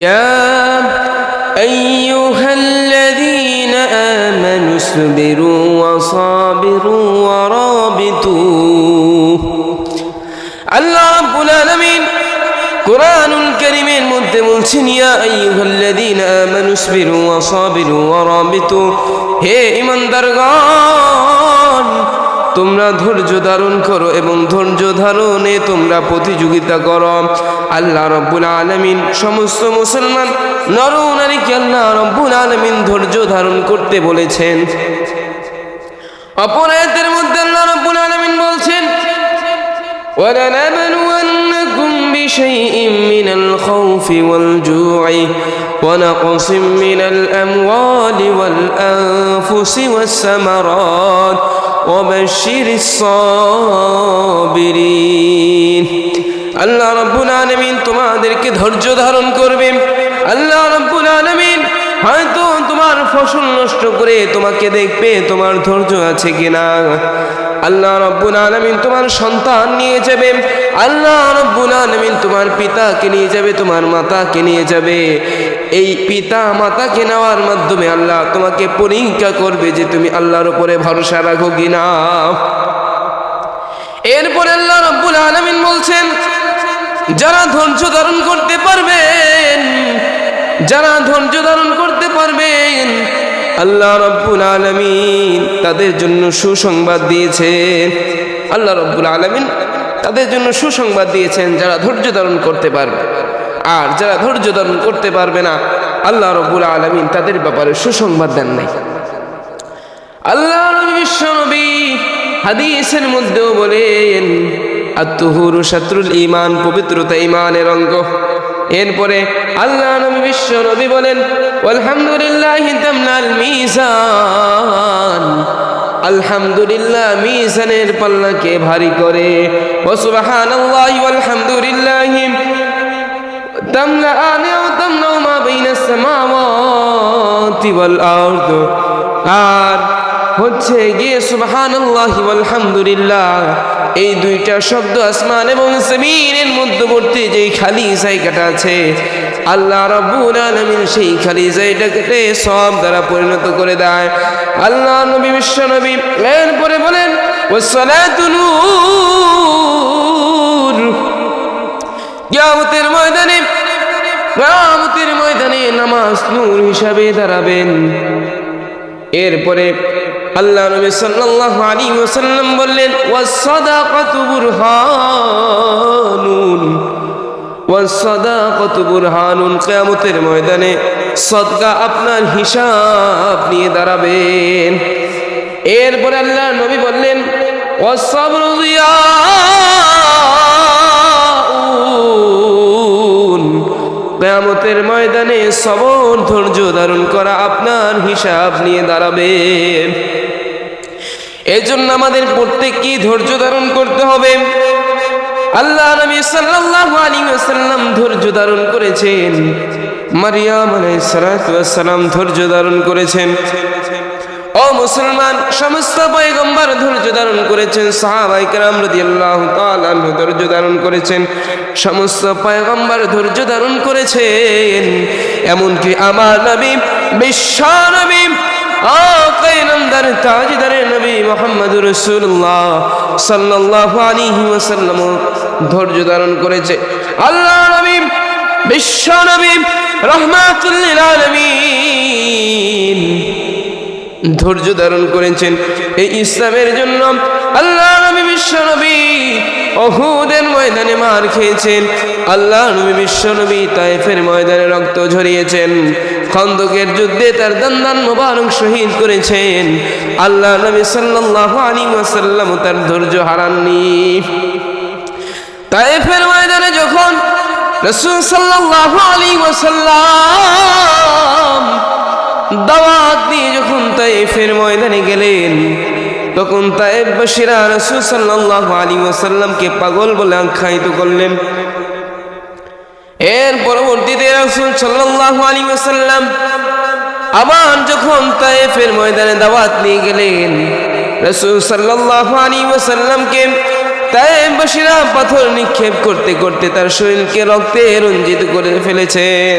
يا أيها الذين آمنوا اصبروا وصابروا ورابطوا আল্লাহ রাব্বুল আলামিন কোরআনুল কারীমের মধ্যে বলছেন ইয়া আইয়ুহাল্লাযীনা আমানু ইসবিরু ওয়া সাবিরু ওয়া রাবিতু হে ঈমানদারগণ তোমরা ধৈর্য ধারণ করো এবং ধৈর্য ধারণে তোমরা প্রতিযোগিতা করো আল্লাহ রব্বুল আলামিন সমস্ত মুসলমান নর নারীকে আল্লাহ রব্বুল আলামিন ধৈর্য ধারণ করতে বলেছেন অপর আয়াতের মধ্যে আল্লাহ রব্বুল আলামিন বলছেন ولنبلونكم بشيء من الخوف والجوع ونقص من الأموال والأنفس والثمرات وبشر الصابرين আল্লাহ রব্বুল আলমিন তোমাদেরকে ধৈর্য ধারণ করবে আল্লাহ রব্বুল আলমিন হয়তো তোমার ফসল নষ্ট করে তোমাকে দেখবে তোমার ধৈর্য আছে কিনা আল্লাহ রব্বুল আলমিন তোমার সন্তান নিয়ে যাবে আল্লাহ রব্বুল আলমিন তোমার পিতাকে নিয়ে যাবে তোমার মাতাকে নিয়ে যাবে এই পিতা মাতাকে নেওয়ার মাধ্যমে আল্লাহ তোমাকে পরীক্ষা করবে যে তুমি আল্লাহর উপরে ভরসা রাখো কিনা। এরপরে আল্লাহ রব্বুল আলমিন বলছেন, যারা ধৈর্য ধারণ করতে পারবেন, যারা ধৈর্য ধারণ করতে পারবেন, আল্লাহ রব্বুল আলমিন তাদের জন্য সুসংবাদ দিয়েছেন। আল্লাহ রব্বুল আলমিন তাদের জন্য সুসংবাদ দিয়েছেন যারা ধৈর্য ধারণ করতে পারবে। আর যারা ধৈর্য ধারণ করতে পারবে না, আল্লাহ রব্বুল আলমিন তাদের ব্যাপারে সুসংবাদ দেন নাই। আল্লাহ বিশ্বনবী হাদিসের মধ্যেও বলেন আত্মহুরু শত্রুল ইমান পবিত্রতা ইমানের অঙ্গ। এরপরে আল্লাহ নবী বিশ্ব নবী বলেন আলহামদুলিল্লাহ তামলাল মিজান। আলহামদুলিল্লাহ, মিজানের পাল্লাকে ভারী করে ও সুবহানাল্লাহি ওয়ালহামদুলিল্লাহ تملأان أو تملأ ما بين السماوات والأرض আর হচ্ছে গিয়ে সুবহানাল্লাহ আলহামদুলিল্লাহ এই দুইটা শব্দ আসমান এবং জমিনের মধ্যবর্তী যেই খালি জায়গাটা আছে আল্লাহ রাব্বুল আলামিন সেই খালি জায়গাটাকে সব দ্বারা পরিণত করে দেয় আল্লাহ নবী বিশ্ব নবী এরপরে বলেন ওয়াসসালাতু নূর কিয়ামতের ময়দানে কিয়ামতের ময়দানে নামাজ নূর হিসাবে দাঁড়াবেন। এরপরে আল্লাহ নবী সাল্লাল্লাহু আলাইহি ওয়াসাল্লাম বললেন, ওয়াসসাদাকাতু বুরহানুন। ওয়াসসাদাকাতু বুরহানুন, কিয়ামতের ময়দানে সদকা আপনার হিসাব নিয়ে দাঁড়াবেন। এরপরে আল্লাহ নবী বললেন, ওয়াসসাবরু দিয়াউন কেয়ামতের ময়দানে সবর ধৈর্য ধারণ করা আপনার হিসাব নিয়ে দাঁড়াবে। এই জন্য আমাদের প্রত্যেককেই ধৈর্য ধারণ করতে হবে। আল্লাহ নবী সাল্লাল্লাহু আলাইহি ওয়াসাল্লাম ধৈর্য ধারণ করেছেন। মারিয়াম আলাইহিস সালাম ধৈর্য ধারণ করেছেন। মুসলমান, সমস্ত পয়গম্বর ধৈর্য ধারণ করেছেন, সাহাবাই কেরাম রাদিয়াল্লাহু ধৈর্য ধারণ করেছেন, সমস্ত পয়গম্বর ধৈর্য ধারণ করেছেন, এমনকি আমার নবী, বিশ্ব নবী ধারণ করেছে। আল্লাহ নবী, বিশ্ব নবী রহমাতুল লিল আলামিন ধৈর্য ধারণ করেছেন। এই ইসলামের জন্য আল্লাহ নবী বিশ্ব নবী অহুদের ময়দানে মার খেয়েছেন। আল্লাহ নবী বিশ্ব নবী তাইফের ময়দানে রক্ত ঝরিয়েছেন। খন্দকের যুদ্ধে তার দন্দান মোবারক শহীদ করেছেন। আল্লাহ নবী সাল্লাল্লাহু আলাইহি ওয়াসাল্লাম তার ধৈর্য হারাননি। তাইফের ময়দানে যখন রাসূল সাল্লাল্লাহু আলাইহি ওয়াসাল্লাম দাওয়াত দিয়ে যখন তাইফের ময়দানে গেলেন, তখন তাইফবাসীরা রাসূল সাল্লাল্লাহু আলাইহি ওয়াসাল্লামকে পাগল বলে আখ্যায়িত করলেন। এর পরবর্তীতে রাসূল সাল্লাল্লাহু আলাইহি ওয়াসাল্লাম আবার যখন তাইফের ময়দানে দাওয়াত নিয়ে গেলেন, রাসূল সাল্লাল্লাহু আলাইহি ওয়াসাল্লামকে তাইবাসীরা পাথর নিক্ষেপ করতে করতে তার শরীরকে রক্তে রঞ্জিত করে ফেলেছেন।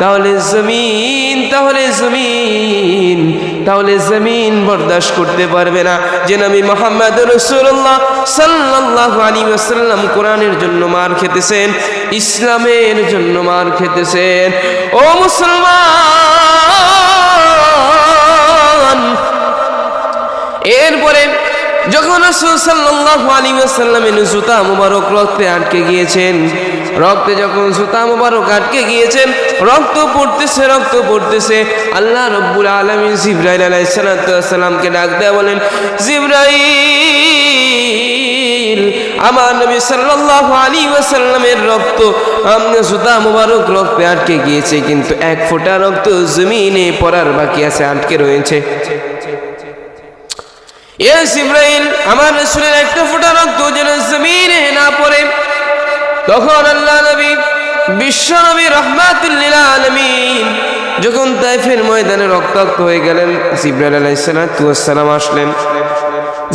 তাহলে জমিন তাহলে জমিন তাহলে জমিন বরদাস্ত করতে পারবে না। যে নবী মোহাম্মদ রসুল্লাহ সাল্লাহ আলী ওয়াসাল্লাম কোরআনের জন্য মার খেতেছেন, ইসলামের জন্য মার খেতেছেন। ও মুসলমান! এরপরে যখন রসুল সাল্লাহ আলী ওয়াসাল্লামের জুতা মুবারক রক্তে আটকে গিয়েছেন রক্তে যখন জুতা মুবারক আটকে গিয়েছেন রক্ত পড়তেছে রক্ত পড়তেছে, আল্লাহ রব্বুল আলমী জিব্রাইল আলাইসালামকে ডাক দেয়া বলেন, জিব্রাইল, আমার নবী সাল্লাল্লাহু আলী ওয়াসাল্লামের রক্ত, আমনে জুতা মুবারক রক্তে আটকে গিয়েছে, কিন্তু এক ফোঁটা রক্ত জমিনে পড়ার বাকি আছে, আটকে রয়েছে। এস ইব্রাহিম আমার রসুলের একটা ফোঁটা রক্ত যেন জমিনে তখন আল্লাহ নবী, বিশ্ব নবী রহমাতুল্লিল আলমিন যখন তাইফের ময়দানে রক্তাক্ত হয়ে গেলেন, জিব্রাইল আলাইসালাম আসলেন।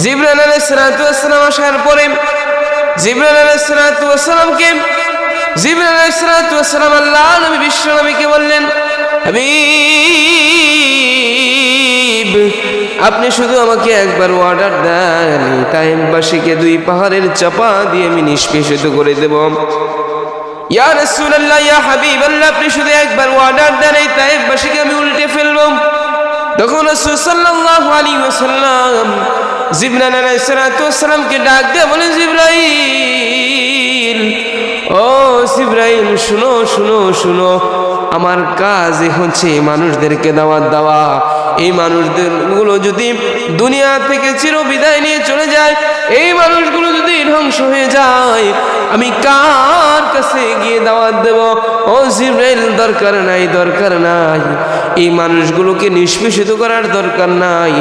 জিব্রাইল আলাইসালাম আসার পরে জিব্রাইল আলাইসালামকে জিব্রাইল আলাইসালাম আল্লাহ নবী বিশ্ব নবীকে বললেন, হাবিব আপনি শুধু আমাকে একবার অর্ডার দেন। তাইমবাসীকে দুই পাহাড়ের চাপা দিয়ে আমি নিষ্পেষিত করে দেব। ইয়া ইয়া আপনি শুধু একবার অর্ডার দেন আমি উল্টে ফেলব। তখন ডাক বলেন ও শুনো শুনো শুনো। আমার কাজ হচ্ছে মানুষদেরকে দাওয়াত দেওয়া। এই মানুষদেরগুলো যদি দুনিয়া থেকে চির বিদায় নিয়ে চলে যায়, এই মানুষগুলো যদি ধ্বংস হয়ে যায়, আমি কার কাছে গিয়ে দাওয়াত দেব? ও জিব্রাইল, দরকার নাই দরকার নাই। এই মানুষগুলোকে নিষ্পেষিত করার দরকার নাই।